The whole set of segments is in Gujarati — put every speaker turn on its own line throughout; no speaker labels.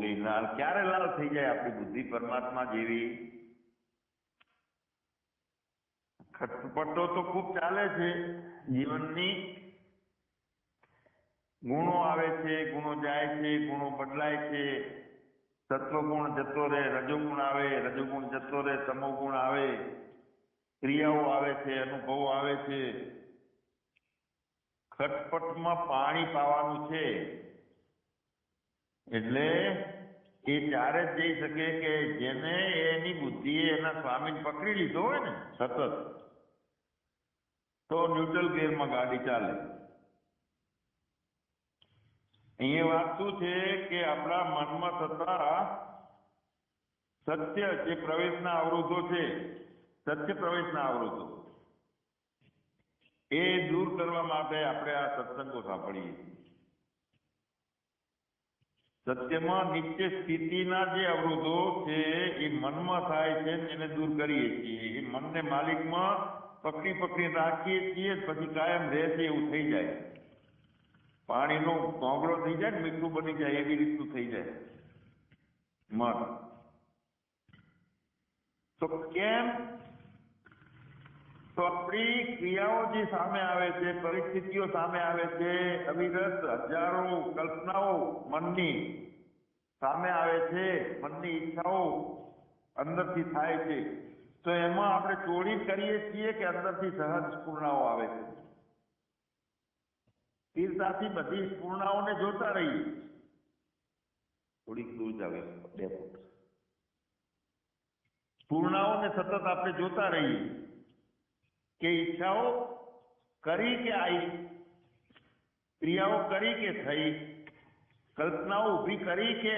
બી લાલ. ક્યારે લાલ થઈ જાય આપણી બુદ્ધિ પરમાત્મા જેવી? ખટપટો તો ખૂબ ચાલે છે. જીવનની ગુણો આવે છે, ગુણો જાય છે, ગુણો બદલાય છે. સત્વગુણ જતો રહે, રજોગુણ આવે, રજોગુણ જતો રહે તમોગુણ આવે. ક્રિયાઓ આવે છે, અનુભવો આવે છે. ખટપટમાં પાણી પાવાનું છે. એટલે એ ત્યારે જ જઈ શકે કે જેને એની બુદ્ધિએ એના સ્વામીને પકડી લીધો હોય ને, સતત. તો ન્યુટ્રલ ગેરમાં ગાડી ચાલે. અહીંયા વાત શું છે કે આપણા મનમાં થતા સત્ય જે પ્રવેશના અવરોધો છે, સત્ય પ્રવેશના અવરોધો. એ દૂર કરવા માટે આપણે આ સત્સંગો સાંભળીએ સત્યમાં નિત્ય સ્થિતિના જે અવરોધો છે એ મનમાં થાય છે એને દૂર કરીએ છીએ. એ મનને માલિકમાં પકડી પકડી રાખીએ છીએ પછી કાયમ રહેશે એવું થઈ જાય. પાણીનો કોગળો થઈ જાય ને મીઠું બની જાય એવી રીતનું થઈ જાય. મન. તો કેમ તો આપણી ક્રિયાઓ જે સામે આવે છે, પરિસ્થિતિઓ સામે આવે છે, અવિરત હજારો કલ્પનાઓ મનની સામે આવે છે, મનની ઈચ્છાઓ અંદરથી થાય છે. તો એમાં આપણે ચોરી કરીએ છીએ કે અંદરથી સહજ સ્ફૂર્ણાઓ આવે છે? સ્થિરતાથી બધી સ્ફૂર્ણાઓને જોતા રહીએ. થોડીક દૂર જાવે બે ફૂટ. સ્ફૂર્ણાઓને સતત આપણે જોતા રહીએ. કે ઈચ્છાઓ કરી કે આવી ક્રિયાઓ કરી કે થઈ કલ્પનાઓ ઊભી કરી કે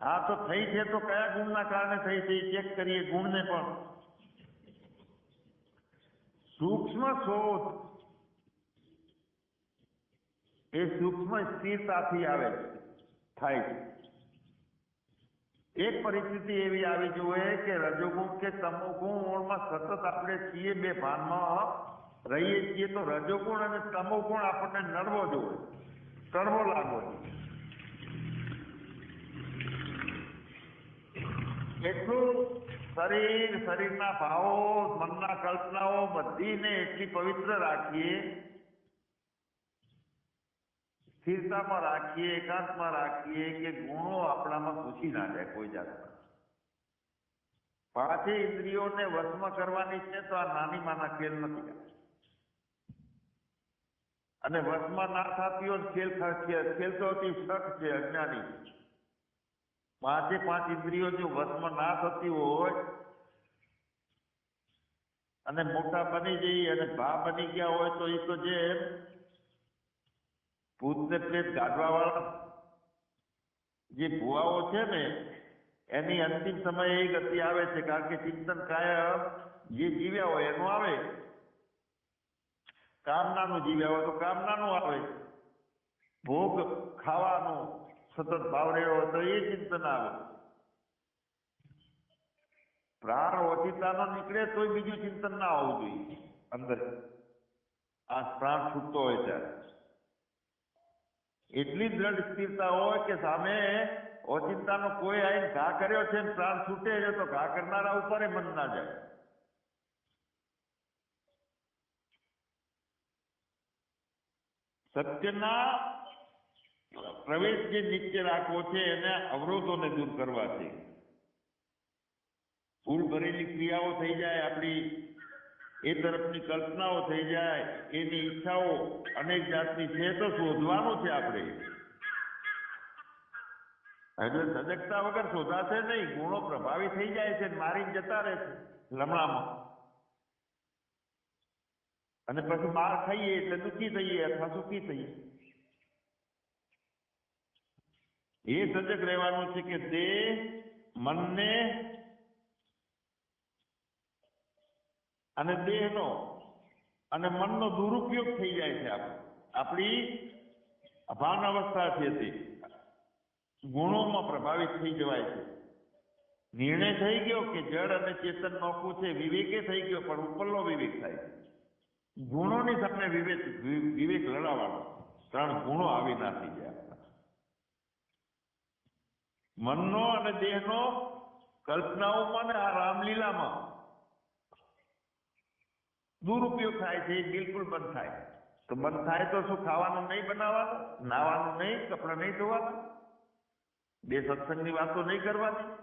આ તો થઈ છે તો કયા ગુણના કારણે થઈ છે એ ચેક કરીએ ગુણને પણ સૂક્ષ્મ શોધ એ સૂક્ષ્મ સ્થિરતાથી આવે છે થાય છે એક પરિસ્થિતિ એવી આવી જોઈએ કે રજોગુણ કે તમોગુણમાં સતત આપણે છીએ બે ભાનમાં, રહીએ છીએ તો રજોગુણ અને તમોગુણ આપણને નડવો જોઈએ કડવો લાગવો જોઈએ. એટલું શરીર, શરીરના ભાવો, મનના કલ્પનાઓ બધીને એટલી પવિત્ર રાખીએ સ્થિરતામાં રાખીએ, એકાંતમાં રાખીએ કે ગુણો આપણામાં ઘૂસી ના જાય કોઈ જાતના. પાંચે ઇન્દ્રિયોને વશમાં કરવાની છે તો આ નાની માના ખેલ નથી અને વશમાં ના થતી હોય ખેલ ખેલ તો અતિ શક છે, અજ્ઞાની. પાંચે પાંચ ઇન્દ્રિયો જો વશમાં ના થતી હોય અને મોટા બની જઈ અને ભા બની ગયા હોય તો એ તો જે ભૂતને પ્રેત ગાઢવાવાળા. જે ભુવાઓ છે ને, એની અંતિમ સમયે એ ગતિ આવે છે, કારણ કે ચિંતન કાયમ જે જીવ્યા હોય એનું આવે. કામનાનું જીવ્યા હોય તો કામનાનું આવે. ભોગ ખાવાનું સતત ભાવ રહ્યો હોય તો એ ચિંતન આવે. પ્રાણ ઓચિતાનો નીકળે તોય બીજું ચિંતન ના આવવું જોઈએ. અંદર આ પ્રાણ છૂટતો હોય ત્યારે. એટલી દ્રઢ સ્થિરતા હોય કે સામે ઓચિંતાનો કોઈ આઈને ઘા કર્યો છે ને પ્રાણ છૂટે છે તો ઘા કરનારા ઉપર મન ના જાય. સત્યના પ્રવેશ જે નિત્ય રાખવો છે એને અવરોધોને દૂર કરવા છે ભૂલ ભરેલી ક્રિયાઓ થઈ જાય આપણી એ તરફની કલ્પનાઓ થઈ જાય, એની ઈચ્છાઓ અનેક જાતની છે તો શોધવાનું છે આપણે. એટલે સજગતા વગર શોધાશે નહીં, ગુણો પ્રભાવી થઈ જાય છે મારી જતા રહે છે, લમણામાં. અને પછી માર ખાઈએ એટલે દુઃખી થઈએ, અથવા સુખી થઈએ. એ સજગ રહેવાનું છે કે તે મનને અને દેહનો અને મનનો દુરુપયોગ થઈ જાય છે આપણી. અભાન અવસ્થા છે તે ગુણોમાં પ્રભાવિત થઈ જવાય છે. નિર્ણય થઈ ગયો કે જળ અને ચેતન નોખું છે વિવેકે થઈ ગયો પણ ઉપરનો વિવેક થાય ગુણોની સામે વિવેક વિવેક લડાવવાનો. ત્રણ ગુણો આવી ના થઈ જાય મનનો અને દેહનો કલ્પનાઓમાં ને આ રામલીલામાં દુરુપયોગ થાય છે, એ બિલકુલ બંધ થાય. તો બંધ થાય તો શું ખાવાનું નહીં બનાવવાનું, નાવાનું નહીં, કપડાં નહીં ધોવાનું? બે સત્સંગની વાતો નહીં કરવાની?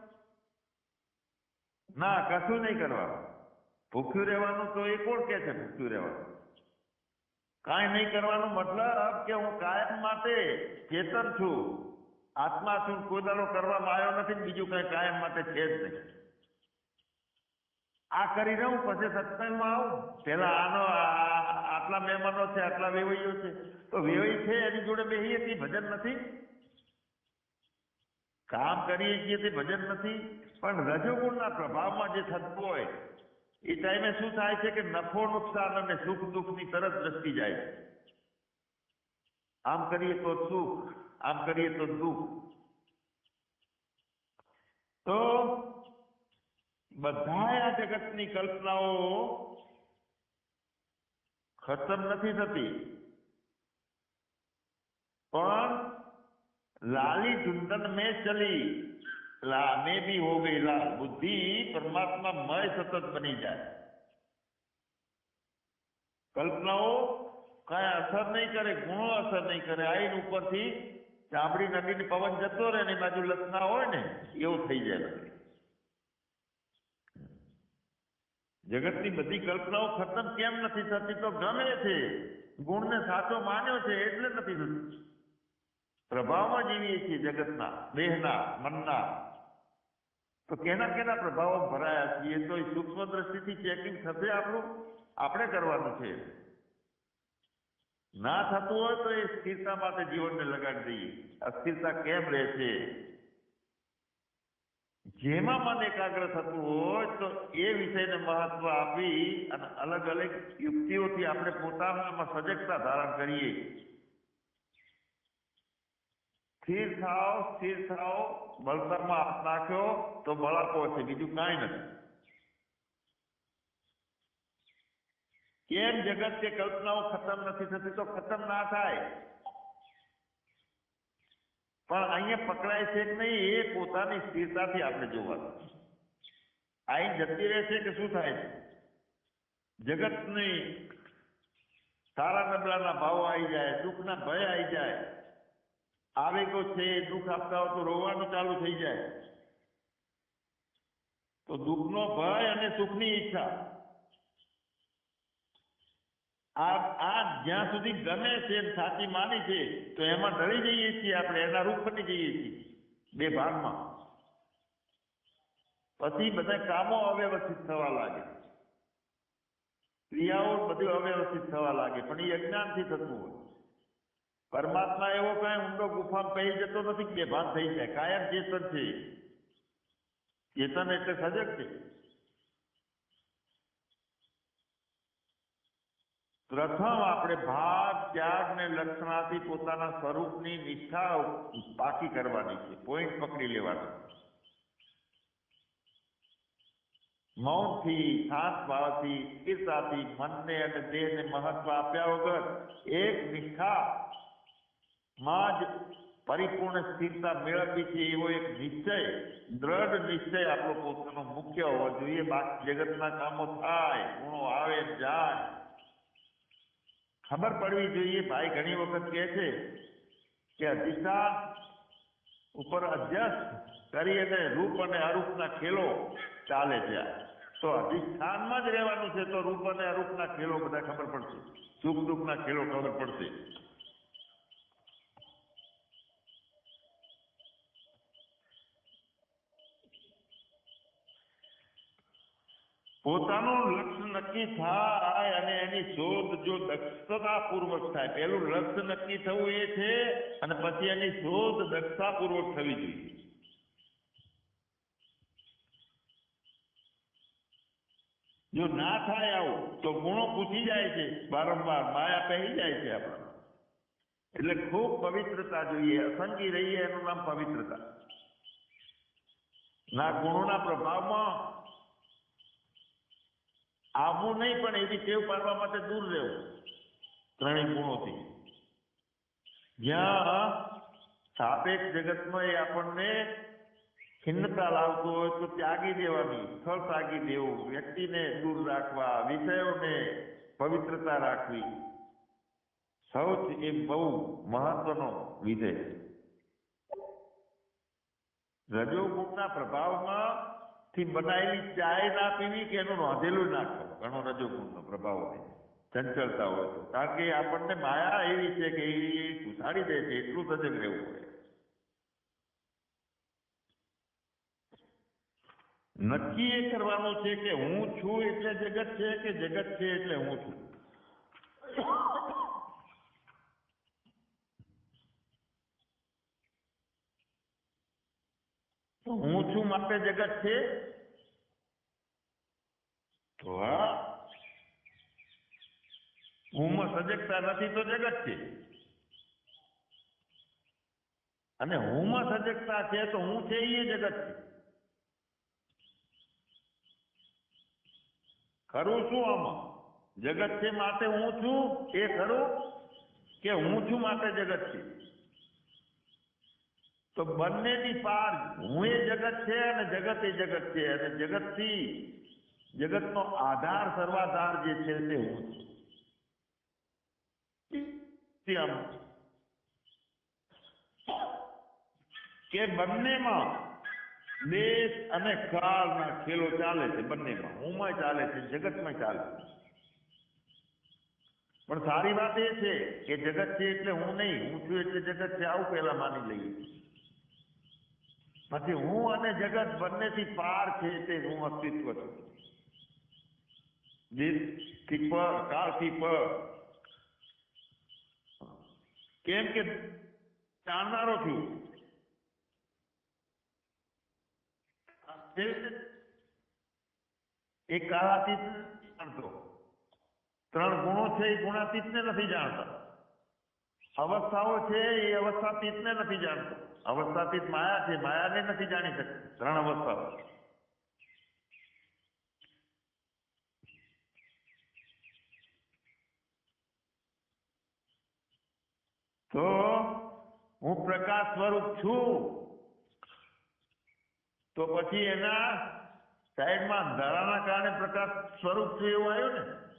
ના, કશું નહીં કરવાનું. ભૂખ્યું રહેવાનું તો એ કોણ કે છે ભૂખ્યું રહેવાનું? કાંઈ નહીં કરવાનો મતલબ કે હું કાયમ માટે ચેતન છું. આત્મા છું, કોઈ દાડો કરવામાં આવ્યો નથી બીજું કાંઈ કાયમ માટે છે જ નહીં. આ કરી રહું, પછી સત્સંગમાં આવું. પેલા આનો આટલા મહેમાનો છે, આટલા વેવૈયો છે. તો વેવઈ છે, એની જોડે બેહીએ, તે ભજન નથી. કામ કરીએ છીએ, તે ભજન નથી. પણ રજોગુણના પ્રભાવમાં જે થતું હોય, એ ટાઈમે શું થાય છે કે નફો, નુકસાન અને સુખ, દુઃખની તરત દ્રષ્ટિ જાય આમ કરીએ તો સુખ, આમ કરીએ તો દુઃખ. તો બધા આ જગતની કલ્પનાઓ ખતમ નથી થતી. પણ લાલી ચુંદન મેં ચલી. લા, મેં બી હો ગઈ. લાલ બુદ્ધિ પરમાત્મા મય સતત બની જાય. કલ્પનાઓ કઈ અસર નહીં કરે ગુણો અસર નહીં કરે. આઈન ઉપરથી ચામડી નદીને પવન જતો રહે ને બાજુ લસના હોય ને, એવું થઈ જાય જગતની બધી કલ્પનાઓ ખતમ કેમ નથી થતી? તો ગમે છે. ગુણને સાચો માન્યો છે એટલે નથી થતું. પ્રભાવમાં જીવીએ છીએ જગતના, દેહના, મનના. તો કેના કેના પ્રભાવો ભરાયા છીએ? તો એ સૂક્ષ્મ દ્રષ્ટિથી ચેકિંગ થશે આપણું? આપણે કરવાનું છે. ના થતું હોય તો એ સ્થિરતા માટે જીવનને લગાડી દઈએ. અસ્થિરતા કેમ રહે છે જેમાં મન એકાગ્ર થતું હોય તો એ વિષયને મહત્વ આપી અને અલગ અલગ યુક્તિઓથી આપણે પોતાનામાં સજગતા ધારણ કરીએ સ્થિર થાવ સ્થિર થાવ બળતરમાં હાથ નાખ્યો તો બળ આપો છે બીજું કાંઈ નથી કેમ જગત કે કલ્પનાઓ ખતમ નથી થતી તો ખતમ ના થાય પણ અહીંયા પકડાય છે કે નહીં એ પોતાની સ્થિરતાથી આપણે જોવાનું અહીં જતી રહે છે કે શું થાય છે? જગતની સારા નબળાના ભાવો આવી જાય, દુઃખના ભય આવી જાય. આવેગો છે, દુઃખ આપતા હોય તો રોવાનું ચાલુ થઈ જાય. તો દુઃખનો ભય અને સુખની ઈચ્છા આ આ જ્યાં સુધી ગમે છે સાચી માની છે, તો એમાં ડરી જઈએ છીએ આપણે, એના રૂપ ફટી જઈએ છીએ, બે ભાગમાં. પછી બધા કામો અવ્યવસ્થિત થવા લાગે. ક્રિયાઓ બધું અવ્યવસ્થિત થવા લાગે, પણ એ અજ્ઞાનથી થતું હોય. પરમાત્મા એવો કઈ ઊંડો ગુફામાં પહી જતો નથી બે બેભાન થઈ જાય. કાયમ ચેતન છે. ચેતન એટલે સજગ છે. પ્રથમ આપણે ભાગ ત્યાગ ને લક્ષણાથી પોતાના સ્વરૂપની નિષ્ઠા પાકી કરવાની છે. પોઈન્ટ પકડી લેવાનો. મૌનથી, શાંત ભાવથી, સ્થિરતાથી મનને અને દેહને મહત્વ આપ્યા વગર એક નિષ્ઠા માં જ પરિપૂર્ણ સ્થિરતા મેળવવી છે એવો એક નિશ્ચય, દ્રઢ નિશ્ચય આપણો પોતાનો મુખ્ય હોવો જોઈએ. બાકી જગતના કામો થાય, ગુણો આવે, જાય. ખબર પડવી જોઈએ. ભાઈ ઘણી વખત કહે છે કે અધિષ્ઠાન ઉપર અધ્યક્ષ કરી અને રૂપ અને અરૂપના ખેલો ચાલે છે. તો અધિષ્ઠાનમાં જ રહેવાનું છે તો રૂપ અને અરૂપના ખેલો બધા ખબર પડશે. સુખ દુઃખના ખેલો ખબર પડશે. પોતાનું લક્ષ્ય નક્કી થાય અને એની શોધ જો દક્ષતાપૂર્વક થાય. પહેલું લક્ષ્ય નક્કી થવું એ છે અને પછી એની શોધ દક્ષતાપૂર્વક થવી જોઈએ. જો ના થાય આવું, તો ગુણો પૂછી જાય છે. વારંવાર માયા પહેરી જાય છે આપણા એટલે ખૂબ પવિત્રતા જોઈએ. અસંગી રહીએ એનું નામ પવિત્રતા. ના ગુણોના પ્રભાવમાં આવવું નહીં, પણ એવી ટેવ પાડવા માટે દૂર રહેવું. ત્રણેય ગુણોથી જ્યાં સાપેક્ષ જગતમાં એ આપણને ખિન્નતા લાવતો હોય તો ત્યાગી દેવાની, સ્થળ ત્યાગી દેવું, વ્યક્તિને દૂર રાખવા, વિષયોને પવિત્રતા રાખવી. શૌચ એ બહુ મહત્વનો વિષય. રજોગુણના પ્રભાવમાં થી બનાવેલી ચાય ના પીવી કે એનું રોંધેલું ના ખાવું? ઘણો રજોગુણનો પ્રભાવ હોય ચંચળતા હોય તો કારણ કે આપણને માયા એવી છે કે એ ઘુસાડી દે છે, એટલું સજગ રહેવું પડે નક્કી એ કરવાનું છે કે હું છું એટલે જગત છે કે જગત છે એટલે હું છું? તો હું છું માટે જગત છે તો હા હુંમાં સજગતા નથી તો જગત છે અને હુંમાં સજગતા છે તો હું છે એ જગત છે ખરું શું આમાં જગત છે માટે હું છું એ ખરું કે હું છું માટે જગત છે તો બંનેની પાર હું એ જગત છે અને જગત એ જગત છે. અને જગતથી જગતનો આધાર સર્વાધાર જે છે તે હું છું. કે બંનેમાં દેશ અને કાળના ખેલો ચાલે છે, બંનેમાં. હુંમાં ચાલે છે જગતમાં ચાલે છે. પણ સારી વાત એ છે કે જગત છે એટલે હું નહીં, હું છું એટલે જગત છે, આવું પહેલા માની લઈએ. પછી હું અને જગત બંનેથી પાર છે તે હું અસ્તિત્વ છું. દેશથી પર કાળથી પર કેમ કે જાણનારો છું. એ કાળાતીત જાણતો. ત્રણ ગુણો છે એ ગુણાતીતને નથી જાણતા. અવસ્થાઓ છે એ અવસ્થાતીતને નથી જાણતો. અવસ્થાતીત માયા છે, માયાને નથી જાણી શકતી. ત્રણ અવસ્થાઓ તો હું પ્રકાશ સ્વરૂપ છું. તો પછી એના સાઈડમાં અંધારાના કારણે પ્રકાશ સ્વરૂપ છું એવું આવ્યું ને?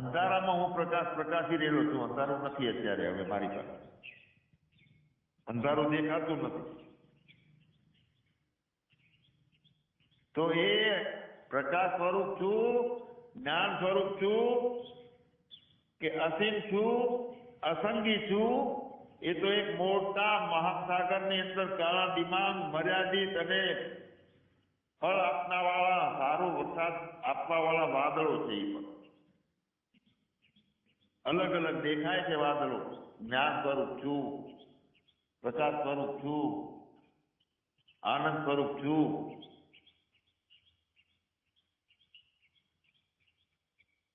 અંધારામાં હું પ્રકાશ પ્રકાશી રહેલો છું. અંધારું નથી અત્યારે હવે મારી પાસે. અંધારું દેખાતું નથી. તો એ પ્રકાશ સ્વરૂપ છું, જ્ઞાન સ્વરૂપ છું, કે અસીમ છું, અસંગી છું, એ તો એક મોટા મહાસાગરની અંદર કાળા દિમાગ મર્યાદિત અને ફળ આપના વાળા સારું વરસાદ આપવા વાળા વાદળો છે એ પણ. અલગ અલગ દેખાય છે વાદળો. જ્ઞાન સ્વરૂપ છું. પ્રસાદ સ્વરૂપ છું. આનંદ સ્વરૂપ છું.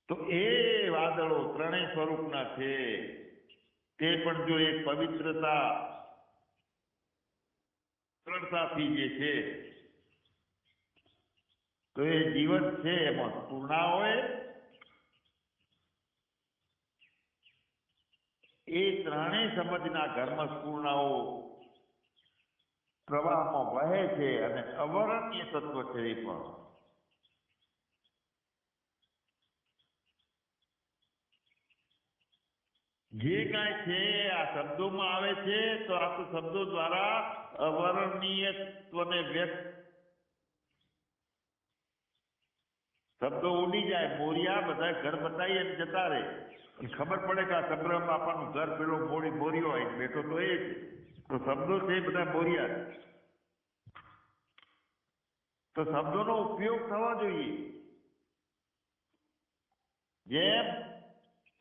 તો એ વાદળો ત્રણેય સ્વરૂપના છે. તે પણ જો એક પવિત્રતા સરળતાથી જે છે, તો એ જીવન છે. એમાં પૂર્ણા હોય એ ત્રણેય સમજના ધર્મ સ્પૂર્ણાઓ પ્રવાહમાં વહે છે અને અવરણ્ય તત્વ છે એ પણ. જે કાંઈ છે આ શબ્દોમાં આવે છે, તો આ તો શબ્દો દ્વારા અવર્ણનીયત્વને વ્યક્ત શબ્દો ઉડી જાય મોરિયા બધા ઘર બતાવી અને જતા રહે. ખબર પડે કે આ સબ્રહ્મ બાપાનું ઘર પેલો મોડી બોરિયો હોય. બેઠો તો એ તો શબ્દો છે બધા બોરિયા છે. તો શબ્દોનો ઉપયોગ થવો જોઈએ. જેમ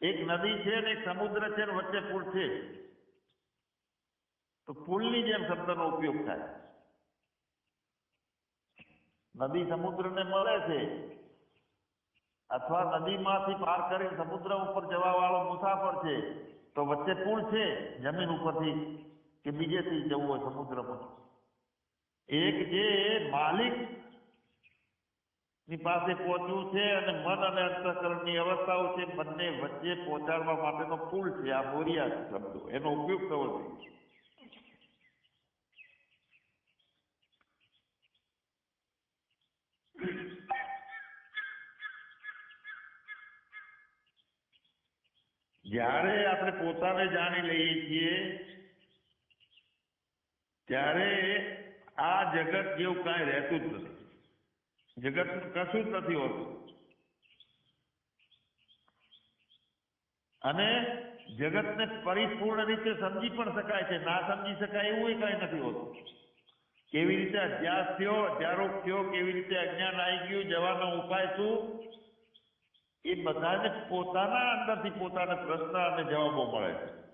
એક નદી છે ને એક સમુદ્ર છે ને વચ્ચે પુલ છે. તો પુલની જેમ શબ્દનો ઉપયોગ થાય. નદી સમુદ્રને મળે છે. અથવા નદીમાંથી પાર કરી સમુદ્ર ઉપર જવા વાળો મુસાફર છે, તો વચ્ચે પુલ છે, જમીન ઉપરથી કે બીજેથી જવું હોય સમુદ્રમાં એક જે માલિકની પાસે પહોંચવું છે અને મન અને અંતઃકરણની અવસ્થાઓ છે, બંને વચ્ચે પહોંચાડવા માટેનો પુલ છે, આ મોરિયા શબ્દો. એનો ઉપયોગ થવો જોઈએ. જ્યારે આપણે પોતાને જાણી લઈએ છીએ, ત્યારે આ જગત જેવું કાંઈ રહેતું જ નથી. જગતનું કશું જ નથી હોતું. અને જગતને પરિપૂર્ણ રીતે સમજી પણ શકાય છે. ના સમજી શકાય એવું કઈ નથી હોતું. કેવી રીતે અધ્યાસ થયો, અધ્યારોપ થયો, કેવી રીતે અજ્ઞાન આવી ગયું, જવાનો ઉપાય શું? એ બધાને પોતાના અંદરથી પોતાને પ્રશ્ન અને જવાબો મળે છે.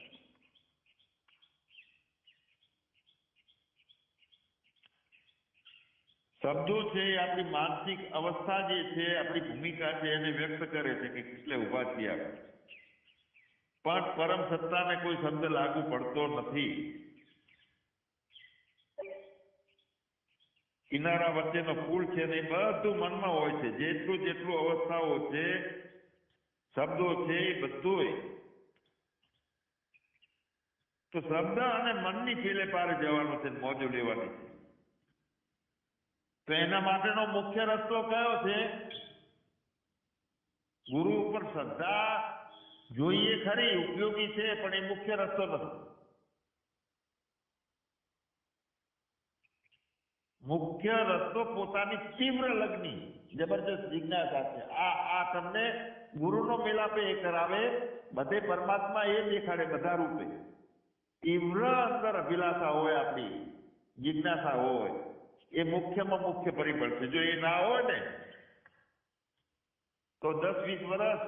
શબ્દો છે એ આપણી માનસિક અવસ્થા જે છે, આપણી ભૂમિકા છે, એને વ્યક્ત કરે છે કે કેટલે ઊભા છીએ આપણે. પણ પરમ સત્તાને કોઈ શબ્દ લાગુ પડતો નથી. કિનારા વચ્ચેનો પુલ છે ને એ બધું મનમાં હોય છે. જેટલું જેટલું અવસ્થાઓ છે, શબ્દો છે એ બધું તો શબ્દ અને મનની પેલે પારે જવાનું છે મોજો લેવાની છે. તો એના માટેનો મુખ્ય રસ્તો કયો છે? ગુરુ ઉપર શ્રદ્ધા જોઈએ ખરી, ઉપયોગી છે, પણ એ મુખ્ય રસ્તો નથી. મુખ્ય રસ્તો પોતાની તીવ્ર લગ્ની. જબરજસ્ત જિજ્ઞાસા છે. આ આ તમને ગુરુનો મેલાપ એ કરાવે, બધે પરમાત્મા એ દેખાડે બધા રૂપે. તીવ્ર અંદર અભિલાષા હોય આપણી, જિજ્ઞાસા હોય, એ મુખ્યમાં મુખ્ય પરિબળ છે. જો એ ના હોય ને, તો દસ વીસ વર્ષ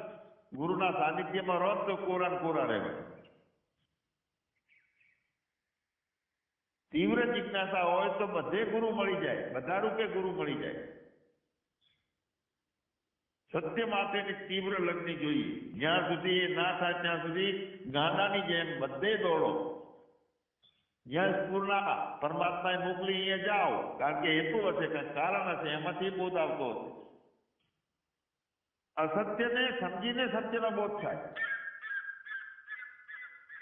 ગુરુના સાનિધ્યમાં રહો તો કોરા કોરા રહેવાય. તીવ્ર જિજ્ઞાસા હોય તો બધે ગુરુ મળી જાય, બધા રૂપે ગુરુ મળી જાય. સત્ય માટેની તીવ્ર લગ્ની જોઈએ. જ્યાં સુધી એ ના થાય, ત્યાં સુધી ગાંડાની જેમ બધે દોડો. જ્યાં સ્ફૂર્ણા પરમાત્માએ મોકલી, અહીંયા જાઓ. કારણ કે હેતુ હશે, કંઈક કારણ હશે, એમાંથી બોધ આવતો હશે. અસત્યને સમજીને સત્યનો બોધ થાય.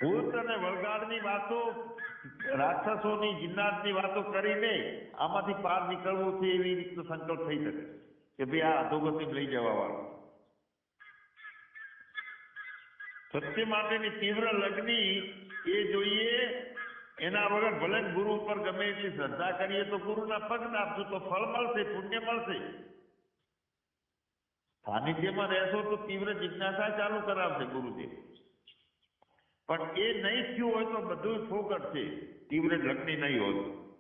ભૂત અને વળગાડની વાતો રાક્ષસોની જિન્નાતની વાતો કરીને આમાંથી પાર નીકળવું છે એવી રીતનો સંકલ્પ થઈ શકે. કે ભાઈ આ અધોગતિ લઈ જવા વાળો. સત્ય માટેની તીવ્ર લગ્ની એ જોઈએ, એના વગર ભલે ગુરુ ઉપર ગમે એટલી શ્રદ્ધા કરીએ તો ગુરુના પગ આપશું તો ફળ મળશે, પુણ્ય મળશે. સાનિધ્યમાં રહેશો તો તીવ્ર જિજ્ઞાસા ચાલુ કરાવશે ગુરુદેવ પણ એ નહીં થયું હોય તો બધું ફોકટ છે. તીવ્ર લગ્ન નહીં હોતું.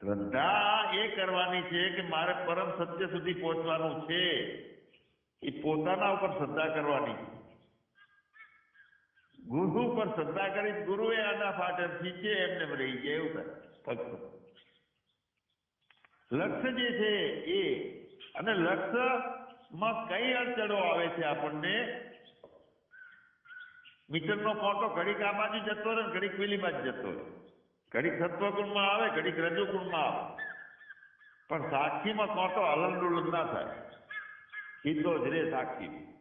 શ્રદ્ધા એ કરવાની છે કે મારે પરમ સત્ય સુધી પહોંચવાનું છે. એ પોતાના ઉપર શ્રદ્ધા કરવાની. ગુરુ પર શ્રદ્ધા કરી ગુરુએ આના ફાટે ખીચે એમને રહી ગયા એવું ફક્ત. લક્ષ્ય જે છે એ. અને લક્ષ્યમાં કઈ અડચણો આવે છે આપણને? મીટરનો ફોટો ઘડીક આ બાજુ જતો રહે ઘડીક પેલી બાજુ જતો રહે. ઘડીક સત્વગુણમાં આવે, ઘડીક રજોગુણમાં આવે. પણ સાક્ષીમાં કોટો હલન ડુલન ના થાય. સીધો જ રે સાક્ષી.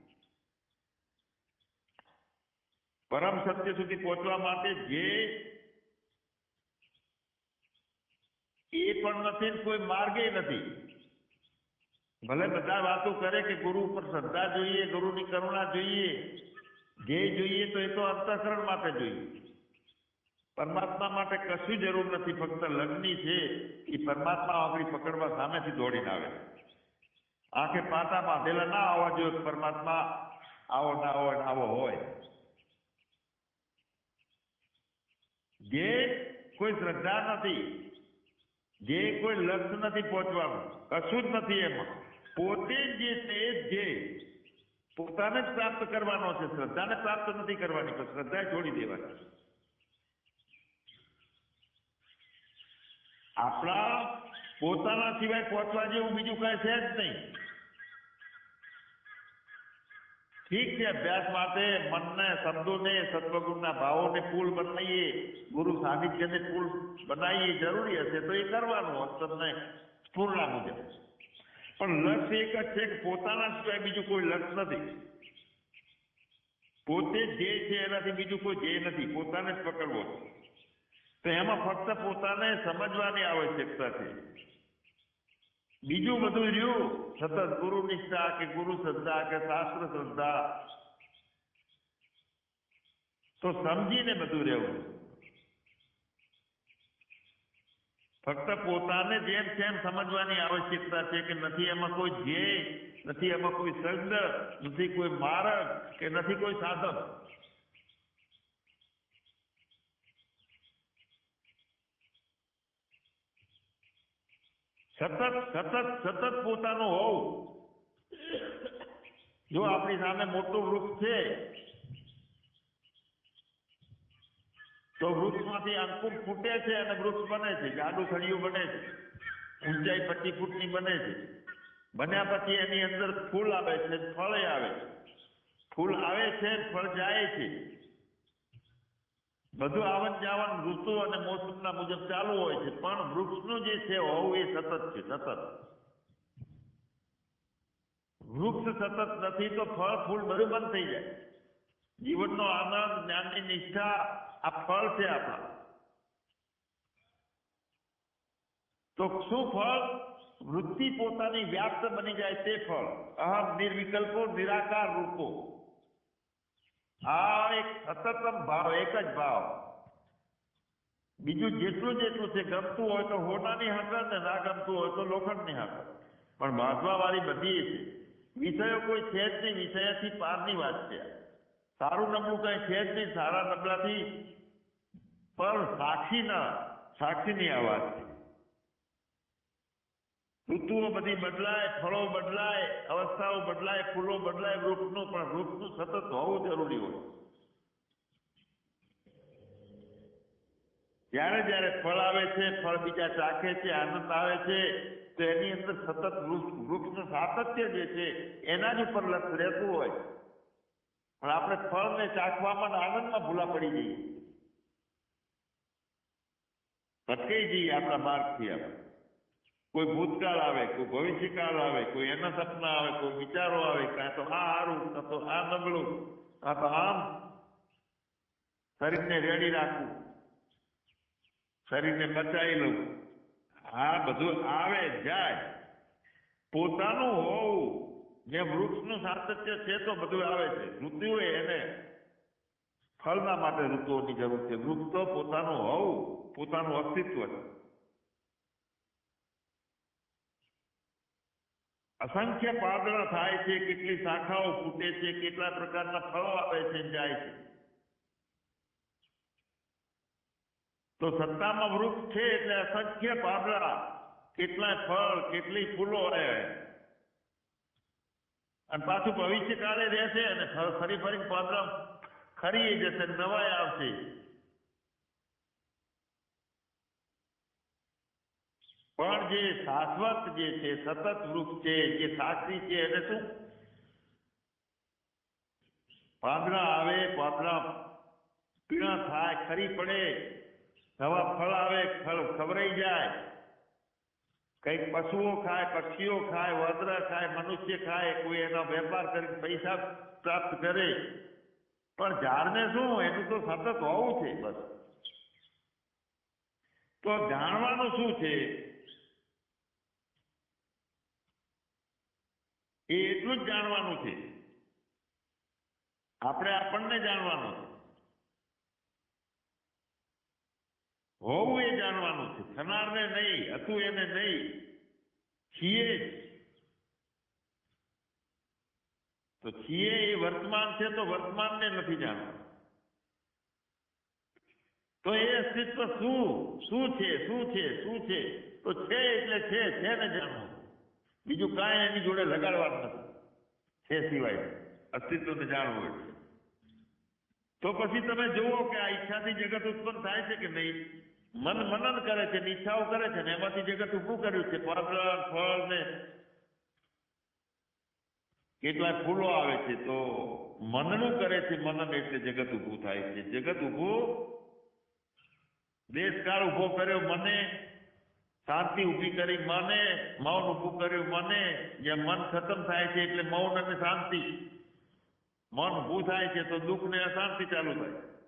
પરમ સત્ય સુધી પહોંચવા માટે જે એ પણ નથી કોઈ માર્ગે નથી. ભલે બધા વાતો કરે કે ગુરુ ઉપર શ્રદ્ધા જોઈએ, ગુરુની કરુણા જોઈએ, ધ્યેય જોઈએ, તો એ તો અંતઃકરણ માટે જોઈએ. પરમાત્મા માટે કશું જરૂર નથી, ફક્ત લગ્ની છે એ પરમાત્મા આપણી પકડવા સામેથી દોડીને આવે. આંખે પાટા બાંધેલા ના આવવા જોઈએ પરમાત્મા આવો ના આવો આવો હોય. જે કોઈ શ્રદ્ધા નથી, જે કોઈ લક્ષ્ય નથી પહોંચવાનું, કશું જ નથી એમાં. પોતે જ જે છે એ જ ધ્યેય પોતાને જ પ્રાપ્ત કરવાનો છે, શ્રદ્ધાને પ્રાપ્ત નથી કરવાની, પણ શ્રદ્ધા છોડી દેવાની. આપણા પોતાના સિવાય પહોંચવા જેવું બીજું કઈ છે જ નહીં. ઠીક છે, અભ્યાસ માટે મનને, શબ્દોને, સત્વગુણના ભાવોને પુલ બનાવીએ, ગુરુ સાનિધ્યને પુલ બનાવીએ, જરૂરી હશે તો એ કરવાનું અક્ષરને પૂર્ણા મુજબ. પણ લક્ષ્ય એક જ છે કે પોતાના સિવાય બીજું કોઈ લક્ષ નથી. પોતે જે છે એનાથી બીજું કોઈ જે નથી. પોતાને જ પકડવો તો એમાં ફક્ત પોતાને સમજવાની આવશ્યકતા છે. બીજું બધું રહ્યું, સતત ગુરુ નિષ્ઠા કે ગુરુ શ્રદ્ધા કે શાસ્ત્ર શ્રદ્ધા. તો સમજીને બધું રહેવું. ફક્ત પોતાને જેમ તેમ સમજવાની આવશ્યકતા છે કે નથી એમાં કોઈ ધ્યેય, નથી એમાં કોઈ શબ્દ, નથી કોઈ માર્ગ કે નથી કોઈ સાધન. સતત સતત સતત પોતાનું હોવું. જો આપણી સામે મોટું વૃક્ષ છે તો વૃક્ષમાંથી અંકુર ફૂટે છે અને વૃક્ષ બને છે જાડું થળિયું બને છે. ઊંચાઈ પચીસ ફૂટની બને છે. બન્યા પછી એની અંદર ફૂલ આવે છે, ફળ આવે છે. ફૂલ આવે છે, ફળ જાય છે. બધું આવન જાવન ઋતુ અને મોસમના મુજબ ચાલુ હોય છે, પણ વૃક્ષનું જે છે હોવું એ સતત છે, સતત. વૃક્ષ સતત નથી તો ફળ ફૂલ બધું બંધ થઈ જાય. જીવનનો આનંદ જ્ઞાનની નિષ્ઠા આ ફળ છે આપણા તો શું ફળ વૃત્તિ પોતાની વ્યાપ્ત બની જાય તે ફળ અહમ નિર્વિકલ્પો નિરાકાર રૂપો આ એક સતતમ ભાવ એક જ ભાવ બીજું જેટલું જેટલું છે ગમતું હોય તો હોનાની હાકર ને ના ગમતું હોય તો લોખંડની હાકર પણ બાંધવા વાળી બધી છે વિષયો કોઈ છે જ નહીં વિષયથી પારની વાત છે સારું નબળું કઈ છે જ નહીં, સારા નબળાથી. પણ સાક્ષીના, સાક્ષીની આ વાત ઋતુઓ બધી બદલાય, ફળો બદલાય, અવસ્થાઓ બદલાય, ફૂલો બદલાય, વૃક્ષનું પણ વૃક્ષનું સતત હોવું જરૂરી હોય. જ્યારે જ્યારે ફળ આવે છે, ફળ બીજા ચાખે છે, આનંદ આવે છે, તો એની અંદર સતત વૃક્ષ, વૃક્ષનું સાતત્ય જે છે, એના જ ઉપર રહેતું હોય. પણ આપણે ફળને ચાખવામાં આનંદમાં ભૂલા પડી જઈએ. ભટકાઈ જઈએ આપણા માર્ગથી આપણે. કોઈ ભૂતકાળ આવે, કોઈ ભવિષ્યકાળ આવે, કોઈ એના સપના આવે, કોઈ વિચારો આવે કાં તો આ સારું કાં તો આ નબળું કાં તો આમ. શરીરને રેડી રાખવું. શરીરને બચાવી લઉં. આ બધું આવે જાય. પોતાનું હોવું જે વૃક્ષનું સાતત્ય છે તો બધું આવે છે. ઋતુએ એને ફળના માટે ઋતુઓની જરૂર છે. વૃક્ષ તો પોતાનું હોવું, પોતાનું અસ્તિત્વ છે. અસંખ્ય પાદળા થાય છે, કેટલી શાખાઓ ફૂટે છે, કેટલા પ્રકારના ફળો આવે છે જાય છે. તો સત્તામાં વૃક્ષ છે એટલે અસંખ્ય પાદળા કેટલા ફળ, કેટલી ફૂલો આવે અને પાછું ભવિષ્ય ભવિષ્યકાળે રહેશે અને ફરી ફરી પ્રોબ્લેમ ખરી જશે નવાય આવશે. પણ જે શાશ્વત જે છે, સતત વૃક્ષ છે, જે સાક્ષી છે, એને શું? પાંદડા આવે, પાંદડા પીણા થાય, ખરી પડે, નવા ફળ આવે, ફળ ખવરાઈ જાય. કંઈક પશુઓ ખાય, પક્ષીઓ ખાય વાદરા ખાય, મનુષ્ય ખાય, કોઈ એનો વેપાર કરીને પૈસા પ્રાપ્ત કરે. પણ ઝાડને શું? એનું તો સતત હોવું છે બસ. તો જાણવાનું શું છે? એ એટલું જ જાણવાનું છે. આપણે આપણને જાણવાનું છે. હોવું એ જાણવાનું છે. થનારને નહીં, હતું એને નહીં. છીએ જ. તો છીએ એ વર્તમાન છે તો વર્તમાનને નથી જાણવાનું. તો એ અસ્તિત્વ શું? શું છે? શું છે? શું છે? તો છે એટલે છે છે ને જાણવું બીજું કાંઈ એની જોડે લગાડવાનું નથી. છે સિવાય અસ્તિત્વને જાણવું એટલે તો પછી તમે જુઓ કે આ ઈચ્છાથી જગત ઉત્પન્ન થાય છે કે નહીં? મન મનન કરે છે ને કરે છે ને એમાંથી જગત ઊભું કર્યું છે. પર્ણ ફળ ને કેટલાક ફૂલો આવે છે તો મનનું કરે છે, મનન એટલે જગત ઊભું થાય છે. જગત ઊભું દેશકાળ ઊભો કર્યો મને, શાંતિ ઊભી કરી મને, મૌન ઊભું કર્યું મને જે મન ખતમ થાય છે એટલે મૌન અને શાંતિ. મન ઊભું થાય છે તો દુઃખ ને અશાંતિ ચાલુ થાય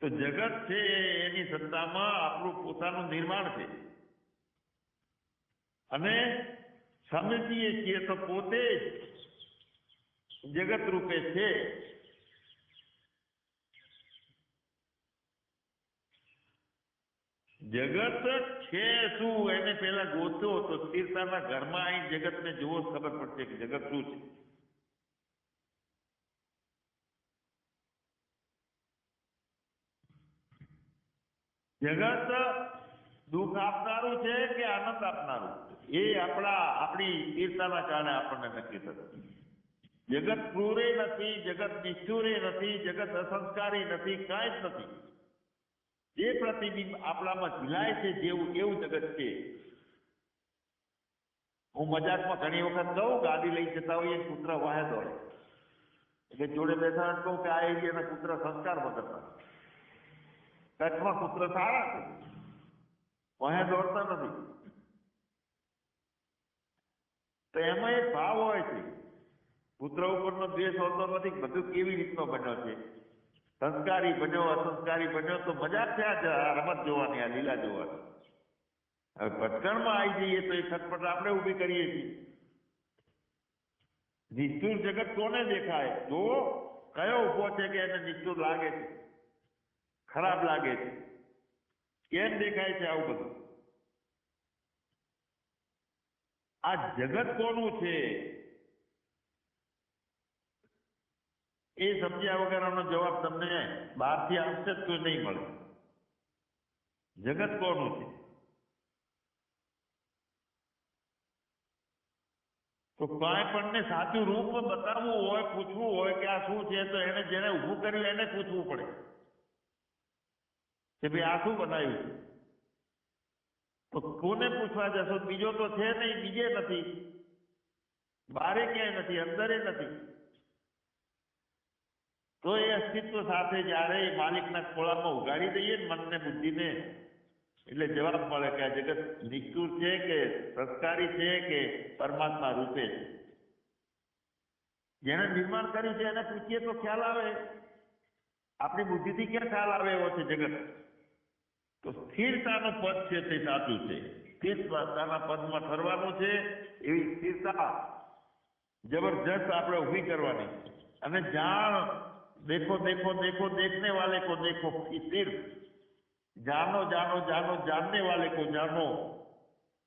તો જગત છે એની સત્તામાં આપણું પોતાનું નિર્માણ છે. અને સમજીએ છીએ તો પોતે જગત રૂપે છે. જગત છે શું? એને પેલા ગોતો તો સ્થિરતાના ઘરમાં અહીં જગતને તો ખબર પડશે કે જગત શું છે. જગત દુઃખ આપનારું છે કે આનંદ આપનારું એ આપણા, આપણી સ્થિરતાના કારણે આપણને નક્કી થતું જગત ક્રૂરે નથી, જગત નિષ્ઠુરે નથી, જગત અસંસ્કારી નથી, કાંઈ જ નથી. જે પ્રતિબિંબ આપણામાં ઝીલાય છે જેવું, એવું જગત છે. હું મજાકમાં ઘણી વખત કહું, ગાડી લઈ જતા હોઈએ કૂતરા વાહે દોડે. એટલે જોડે બેઠા કહું કે આ એરિયાના કૂતરા સંસ્કાર વગરના. કચ્છમાં કૂતરા સારા છે. વાહે દોડતા નથી. તો એમાં એક ભાવ હોય છે. પુત્ર ઉપરનો દ્વેષ હોતો નથી બધું કેવી રીતનો બન્યો છે. સંસ્કારી બન્યો, અસંસ્કારી બન્યો, તો મજા છે આ રમત જોવાની, આ લીલા જોવાની. હવે ભટકણમાં આવી જઈએ તો એ ખટપટ આપણે ઊભી કરીએ છીએ. નિષ્ઠુર જગત કોને દેખાય? જો કયો ઊભો છે કે એને નિષ્ઠુર લાગે છે? ખરાબ લાગે છે. કેમ દેખાય છે આવું બધું? આ જગત કોનું છે? એ સમજ્યા વગરનો જવાબ તમને બહારથી આવશે તો નહીં મળે. જગત કોનું છે? તો કાંઈ પણ ને સાચું રૂપ બતાવવું હોય, પૂછવું હોય કે આ શું છે, તો એને જેને ઊભું કર્યું એને પૂછવું પડે. કે ભાઈ આ શું બનાવ્યું છે તો કોને પૂછવા જશો બીજો તો છે નહીં બીજે નથી બારે ક્યાંય નથી અંદરે નથી તો એ અસ્તિત્વ સાથે જ્યારે એ માલિકના ખોળામાં ઉગાડી દઈએ ને મનને બુદ્ધિને એટલે જવાબ મળે કે આ જગત નિષ્ઠુર છે કે સંસ્કારી છે કે પરમાત્મા રૂપે છે? જેને નિર્માણ કર્યું છે, એને પૂછીએ તો ખ્યાલ આવે. આપણી બુદ્ધિથી ક્યાં ખ્યાલ આવે એવો છે જગત? તો સ્થિરતાનું પદ છે તે સાચું છે. સ્થિરતાના પદમાં ફરવાનું છે એવી સ્થિરતા જબરજસ્ત આપણે ઊભી કરવાની. અને જાણ દેખો દેખો દેખો, દેખને વાલે કો દેખો સ્થિર. જાણો જાણો જાણો, જાણને વાલે કો જાણો.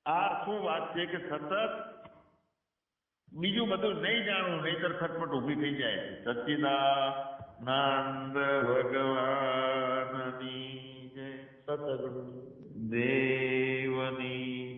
આ શું વાત છે કે સતત બીજું બધું નહીં જાણવું નહીતર ખટપટ ઊભી થઈ જાય છે. સચ્ચિદાનંદ ભગવાનની જય
સતગુરુ
દેવની